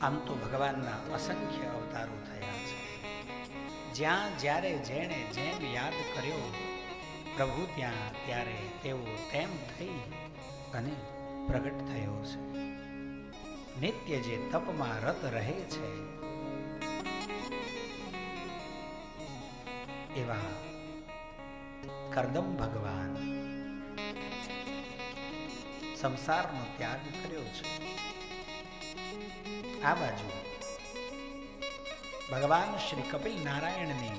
આમ તો ભગવાનના અસંખ્ય અવતારો થયા છે. જ્યાં જ્યારે જેણે જેમ યાદ કર્યો, પ્રભુ ત્યાં ત્યારે તેઓ તેમ થઈ અને પ્રગટ થયો છે. નિત્ય જે તપમાં રત રહે છે, એવા કરદમ ભગવાન સંસારનો ત્યાગ કર્યો છે. આ બાજુ. ભગવાન શ્રી કપિલ નારાયણની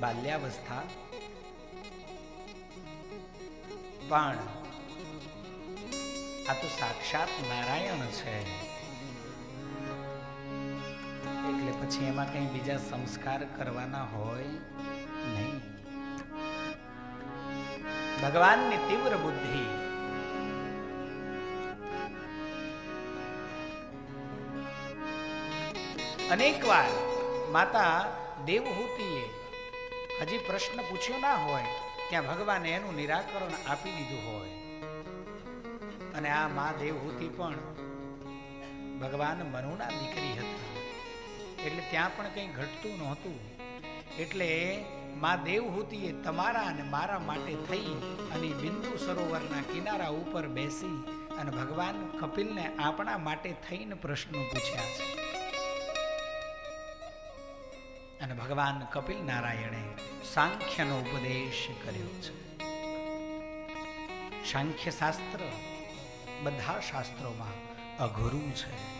બાલ્યાવસ્થા પણ આ તો સાક્ષાત નારાયણ છે. એટલે પછી એમાં કઈ બીજા સંસ્કાર કરવાના હોય નહીં. ભગવાનની તીવ્ર બુદ્ધિ અનેકવાર, માતા, દેવહૂતિએ હજી પ્રશ્ન પૂછ્યો ના હોય ત્યાં ભગવાને એનું નિરાકરણ આપી દીધું હોય. અને આ મા દેવહૂતિ પણ ભગવાન મનુના દીકરી હતી. એટલે ત્યાં પણ કંઈ ઘટતું નહોતું. એટલે મા દેવહૂતિએ તમારા અને મારા માટે થઈ અને બિંદુ સરોવરના કિનારા ઉપર બેસી અને ભગવાન કપિલને આપણા માટે થઈને પ્રશ્નો પૂછ્યા છે. અને ભગવાન કપિલ નારાયણે સાંખ્યનો ઉપદેશ કર્યો છે. સાંખ્ય શાસ્ત્ર બધા શાસ્ત્રોમાં અઘરું છે.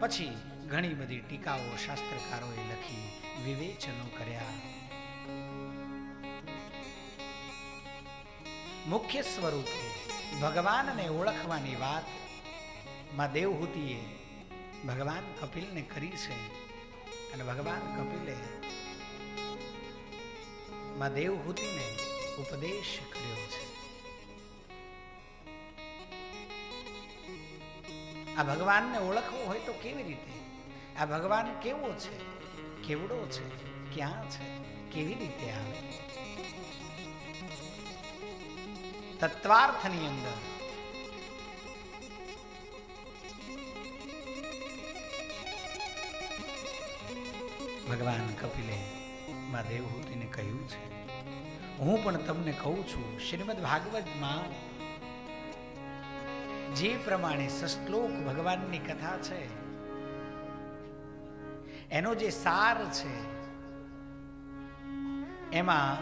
પછી ઘણી બધી ટીકાઓ શાસ્ત્રકારોએ લખી વિવેચનો કર્યા. મુખ્ય સ્વરૂપે ભગવાનને ઓળખવાની વાતમાં દેવહૂતિએ ભગવાન કપિલને કરી છે અને ભગવાન કપિલે માં દેવહૂતિને ઉપદેશ કર્યો છે. આ ભગવાનને ઓળખવું હોય તો કેવી રીતે? આ ભગવાન કેવો છે? કેવડો છે? ક્યાં છે? કેવી રીતે આવે? તત્વાર્થની અંદર ભગવાન કપિલે માં દેવહૂતિને કહ્યું છે. હું પણ તમને કહું છું, શ્રીમદ ભાગવતમાં જે પ્રમાણે સશ્લોક ભગવાનની કથા છે, એનો જે સાર છે, એમાં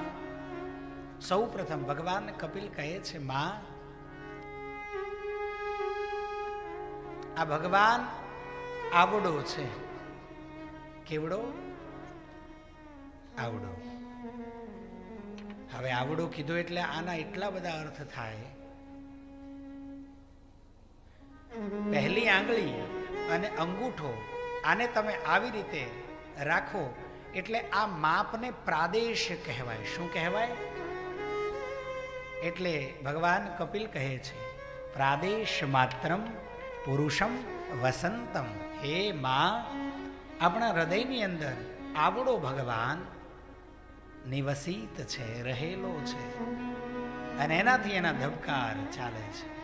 સૌ પ્રથમ ભગવાન કપિલ કહે છે, માં, આ ભગવાન આવડો છે. કેવડો? આવડો. હવે આવડો કીધો એટલે આના એટલા બધા અર્થ થાય. પહેલી આંગળી અને અંગૂઠો આને તમે આવી રીતે રાખો એટલે આ માપને પ્રાદેશ કહેવાય. શું કહેવાય? એટલે ભગવાન કપિલ કહે છે, પ્રાદેશ માત્રમ પુરુષમ વસંતમ હે માં. આપણા હૃદયની અંદર આવડો ભગવાન નિવસિત છે, રહેલો છે. અને એનાથી એના ધબકાર ચાલે છે.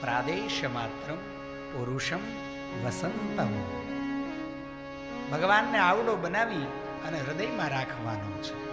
પ્રાદેશ માત્ર પુરુષમ વસંતમ. ભગવાનને આવડો બનાવી અને હૃદયમાં રાખવાનો છે.